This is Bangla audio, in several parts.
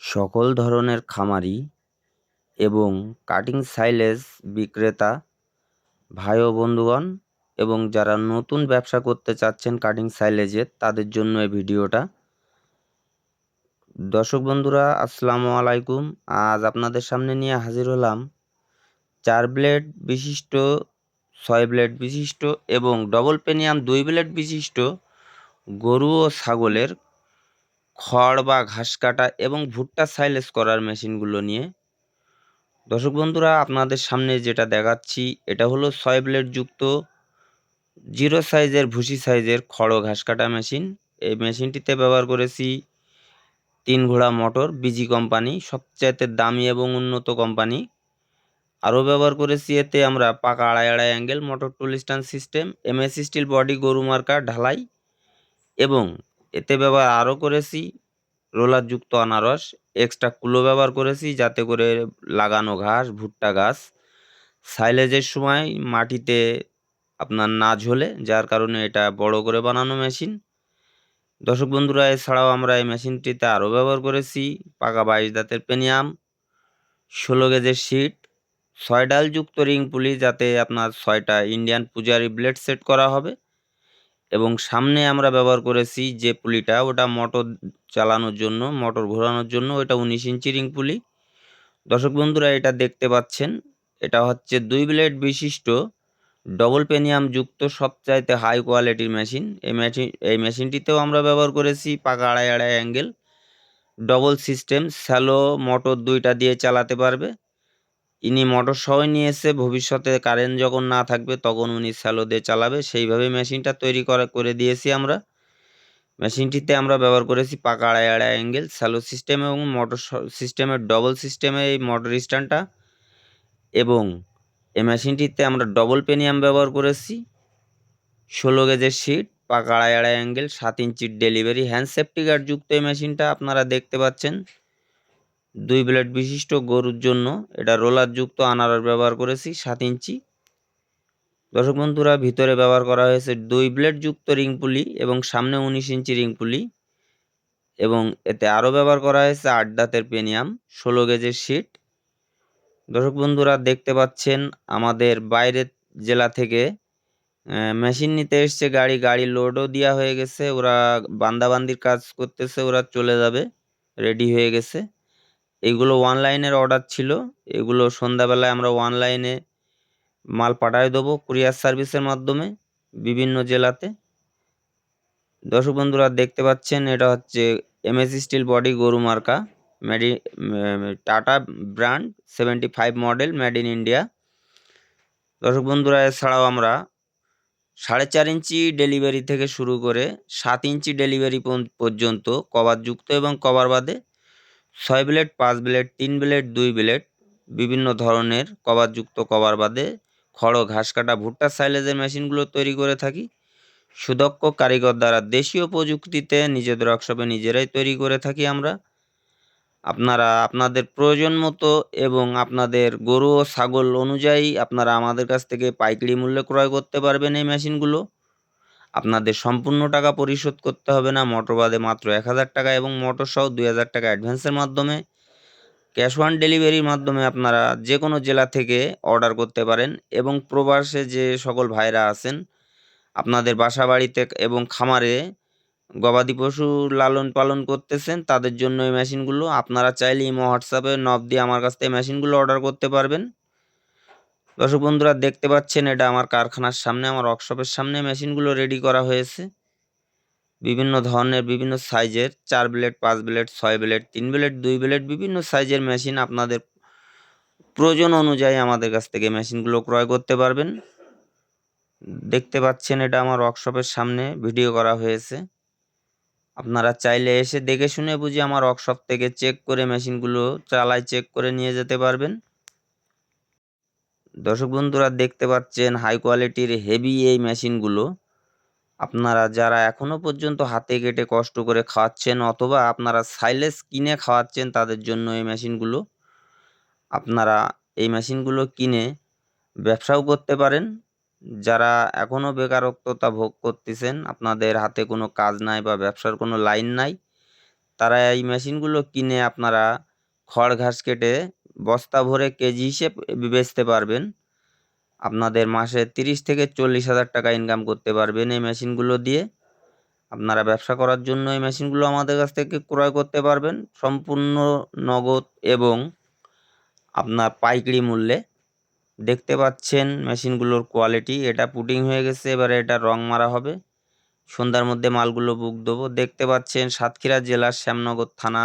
সকল ধরনের খামারি এবং কাটিং সাইলেজ বিক্রেতা, ভাই ও বন্ধুগণ এবং যারা নতুন ব্যবসা করতে চাচ্ছেন কাটিং সাইলেজের তাদের জন্য এই ভিডিওটা। দর্শক বন্ধুরা, আসসালামু আলাইকুম। আজ আপনাদের সামনে নিয়ে হাজির হলাম চার ব্লেড বিশিষ্ট, ছয় ব্লেড বিশিষ্ট এবং ডবল পেনিয়াম দুই ব্লেড বিশিষ্ট গরু ও ছাগলের খড় বা ঘাস কাটা এবং ভুট্টা সাইলেজ করার মেশিনগুলো নিয়ে। দর্শক বন্ধুরা, আপনাদের সামনে যেটা দেখাচ্ছি, এটা হলো ছয় ব্লেড যুক্ত জিরো সাইজের ভুসি সাইজের খড় ঘাস কাটা মেশিন। এই মেশিনটিতে ব্যবহার করেছি তিন ঘোড়া মোটর, বিজি কোম্পানি, সবচাইতে দামি এবং উন্নত কোম্পানি। আরও ব্যবহার করেছি এতে আমরা পাকা আড়াই আড়াই angle, motor tool stand system MS steel body, গরু মার্কা, ঢালাই এবং এতে ব্যবহার আরও করেছি, রোলারযুক্ত আনারস এক্সট্রা কুলো ব্যবহার করেছি যাতে করে লাগানো ঘাস, ভুট্টা গাছ। সাইলেজের সময় মাটিতে আপনার না ঝোলে, যার কারণে এটা বড় করে বানানো মেশিন দর্শক বন্ধুরা, এছাড়াও আমরা এই মেশিনটিতে আরও ব্যবহার করেছি, পাকা বাইশ দাঁতের পেনিয়াম, ষোলো গেজের শিট ছয় ডালযুক্ত রিং পুলি যাতে আপনার ছয়টা ইন্ডিয়ান পূজারি ব্লেড সেট করা হবে। এবং সামনে আমরা ব্যবহার করেছি যে পুলিটা, ওটা মোটর চালানোর জন্য, মোটর ঘোরানোর জন্য ওটা উনিশ ইঞ্চি রিং পুলি। দর্শক বন্ধুরা, এটা দেখতে পাচ্ছেন, এটা হচ্ছে দুই ব্লেড বিশিষ্ট, ডবল পেনিয়াম যুক্ত সবচাইতে হাই কোয়ালিটির মেশিন। এই মেশিন, এই মেশিনটিতেও আমরা ব্যবহার করেছি পাকা আড়াই আড়াই angle, double system, shallow motor দুইটা দিয়ে চালাতে পারবে। ইনি মোটর সহ নিয়ে এসে ভবিষ্যতে কারেন্ট যখন না থাকবে তখন উনি স্যালো দিয়ে চালাবে। সেইভাবে মেশিনটা তৈরি করা, করে দিয়েছি আমরা। মেশিনটিতে আমরা ব্যবহার করেছি পাকা আড়াই আড়াই অ্যাঙ্গেল, স্যালো সিস্টেম এবং মোটর সিস্টেমের ডবল সিস্টেমে এই মোটর স্ট্যান্ডটা। এবং এই মেশিনটিতে আমরা ডবল পেনিয়াম ব্যবহার করেছি। ষোলো গেজের শিট পাকা আড়াই আড়াই অ্যাঙ্গেল, সাত ইঞ্চির ডেলিভারি, হ্যান্ড সেফটি গার্ড যুক্ত এই মেশিনটা আপনারা দেখতে পাচ্ছেন। দুই ব্লেড বিশিষ্ট গরুর জন্য এটা রোলার যুক্ত আনারস ব্যবহার করেছি সাত ইঞ্চি। দর্শক বন্ধুরা, ভিতরে ব্যবহার করা হয়েছে দুই ব্লেড যুক্ত রিং পুলি এবং সামনে উনিশ ইঞ্চি রিং পুলি এবং এতে আরও ব্যবহার করা হয়েছে আট দাঁতের পেনিয়াম, ষোলো গেজের শিট। দর্শক বন্ধুরা, দেখতে পাচ্ছেন আমাদের বাইরের জেলা থেকে মেশিন নিতে এসছে গাড়ি গাড়ি লোডও দেওয়া হয়ে গেছে, ওরা বান্দাবান্দির কাজ করতেছে, ওরা চলে যাবে, রেডি হয়ে গেছে। এগুলো অনলাইনের অর্ডার ছিল। এগুলো সন্ধ্যাবেলায় আমরা অনলাইনে মাল পাঠিয়ে দেবো কুরিয়ার সার্ভিসের মাধ্যমে বিভিন্ন জেলাতে। দর্শক বন্ধুরা, দেখতে পাচ্ছেন এটা হচ্ছে এমএস স্টিল বডি গরু মার্কা। Made Tata brand seventy five model made in India দর্শক বন্ধুরা, এছাড়াও আমরা সাড়ে চার ইঞ্চি ডেলিভারি থেকে শুরু করে সাত ইঞ্চি ডেলিভারি পর্যন্ত কভারযুক্ত এবং কভার বাদে ছয় ব্লেড, পাঁচ ব্লেড, তিন ব্লেড, দুই ব্লেড, বিভিন্ন ধরনের কভারযুক্ত কভার বাদে খড়, ঘাস কাটা, ভুট্টা, সাইলেজের মেশিনগুলো তৈরি করে থাকি। সুদক্ষ কারিগর দ্বারা দেশীয় প্রযুক্তিতে নিজেদের ওয়ার্কশপে নিজেরাই তৈরি করে থাকি আমরা। আপনারা, আপনাদের প্রয়োজন মতো এবং আপনাদের গরু ও ছাগল অনুযায়ী আপনারা আমাদের কাছ থেকে পাইকারি মূল্যে ক্রয় করতে পারবেন এই মেশিনগুলো। আপনাদের সম্পূর্ণ টাকা পরিশোধ করতে হবে না। মোটর বাদে মাত্র এক হাজার টাকা এবং মোটর সহ দুই হাজার টাকা অ্যাডভান্সের মাধ্যমে। ক্যাশ অন ডেলিভারির মাধ্যমে আপনারা যে কোনো জেলা থেকে অর্ডার করতে পারেন এবং প্রবাসে যে সকল ভাইরা আছেন, আপনাদের বাসা বাড়িতে এবং খামারে গবাদি পশু লালন পালন করতেছেন, তাদের জন্য এই মেশিনগুলো আপনারা চাইলে ইমো হোয়াটসঅ্যাপে নব দিয়ে আমার কাছ থেকে মেশিনগুলো অর্ডার করতে পারবেন। দর্শক বন্ধুরা, দেখতে পাচ্ছেন এটা আমার কারখানার সামনে, আমার ওয়ার্কশপের সামনে মেশিনগুলো রেডি করা হয়েছে। বিভিন্ন ধরনের, বিভিন্ন সাইজের চার ব্লেড পাঁচ ব্লেড ছয় ব্লেড তিন ব্লেড দুই ব্লেড বিভিন্ন সাইজের মেশিন আপনাদের প্রয়োজন অনুযায়ী আমাদের কাছ থেকে মেশিনগুলো ক্রয় করতে পারবেন। দেখতে পাচ্ছেন এটা আমার ওয়ার্কশপের সামনে ভিডিও করা হয়েছে। আপনারা চাইলে এসে দেখে শুনে বুঝি আমার ওয়ার্কশপ থেকে চেক করে মেশিনগুলো চালাই চেক করে নিয়ে যেতে পারবেন। দর্শক বন্ধুরা, দেখতে পাচ্ছেন হাই কোয়ালিটির হেভি এই মেশিনগুলো আপনারা যারা এখনও পর্যন্ত হাতে কেটে কষ্ট করে খাওয়াচ্ছেন অথবা আপনারা সাইলেস কিনে খাওয়াচ্ছেন তাদের জন্য এই মেশিনগুলো আপনারা এই মেশিনগুলো কিনে ব্যবসাও করতে পারেন। যারা এখনও বেকারত্বতা ভোগ করতেছেন, আপনাদের হাতে কোনো কাজ নাই বা ব্যবসার কোনো লাইন নাই, তারা এই মেশিনগুলো কিনে আপনারা খড় ঘাস কেটে বস্তা ভরে কেজি হিসেব বেচতে পারবেন। আপনাদের মাসে তিরিশ থেকে চল্লিশ হাজার টাকা ইনকাম করতে পারবেন এই মেশিনগুলো দিয়ে। আপনারা ব্যবসা করার জন্য এই মেশিনগুলো আমাদের কাছ থেকে ক্রয় করতে পারবেন সম্পূর্ণ নগদ এবং আপনার পাইকারি মূল্যে। দেখতে পাচ্ছেন মেশিনগুলোর কোয়ালিটি এটা পুটিং হয়ে গেছে, এবারে এটা রং মারা হবে। সন্ধ্যার মধ্যে মালগুলো বুক দেবো। দেখতে পাচ্ছেন সাতক্ষীরা জেলার শ্যামনগর থানা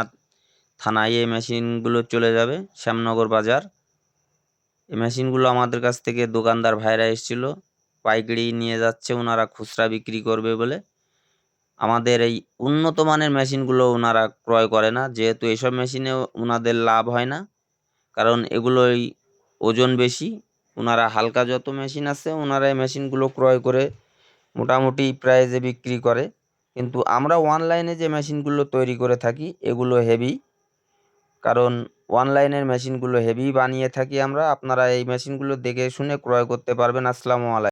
থানায় এই মেশিনগুলো চলে যাবে, শ্যামনগর বাজার। এই মেশিনগুলো আমাদের কাছ থেকে দোকানদার ভাইরা এসেছিল, পাইকারি নিয়ে যাচ্ছে, ওনারা খুচরা বিক্রি করবে বলে। আমাদের এই উন্নত মানের মেশিনগুলো ওনারা ক্রয় করে না, যেহেতু এইসব মেশিনে ওনাদের লাভ হয় না, কারণ এগুলোই ওজন বেশি। ওনারা হালকা যত মেশিন আছে, ওনারা এই মেশিনগুলো ক্রয় করে মোটামুটি প্রাইজে বিক্রি করে। কিন্তু আমরা অনলাইনে যে মেশিনগুলো তৈরি করে থাকি, এগুলো হেভি। কারণ অনলাইনের মেশিনগুলো হেভি বানিয়ে থাকি আমরা। আপনারা এই মেশিনগুলো দেখে শুনে ক্রয় করতে পারবেন। আসসালামু আলাইকুম।